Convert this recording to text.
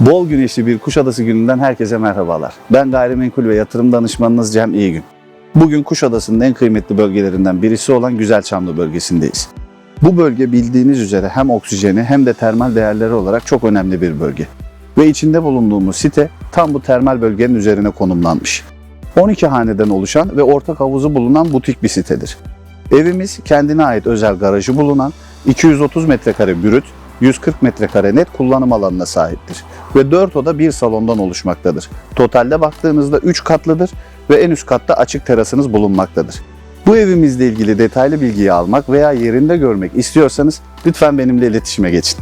Bol güneşli bir Kuşadası gününden herkese merhabalar. Ben gayrimenkul ve yatırım danışmanınız Cem İyigün. Bugün Kuşadası'nın en kıymetli bölgelerinden birisi olan Güzelçamlı bölgesindeyiz. Bu bölge bildiğiniz üzere hem oksijeni hem de termal değerleri olarak çok önemli bir bölge. Ve içinde bulunduğumuz site tam bu termal bölgenin üzerine konumlanmış. 12 haneden oluşan ve ortak havuzu bulunan butik bir sitedir. Evimiz kendine ait özel garajı bulunan 230 metrekare bürüt, 140 metrekare net kullanım alanına sahiptir. Ve 4 oda 1 salondan oluşmaktadır. Totalde baktığınızda 3 katlıdır ve en üst katta açık terasınız bulunmaktadır. Bu evimizle ilgili detaylı bilgiyi almak veya yerinde görmek istiyorsanız lütfen benimle iletişime geçin.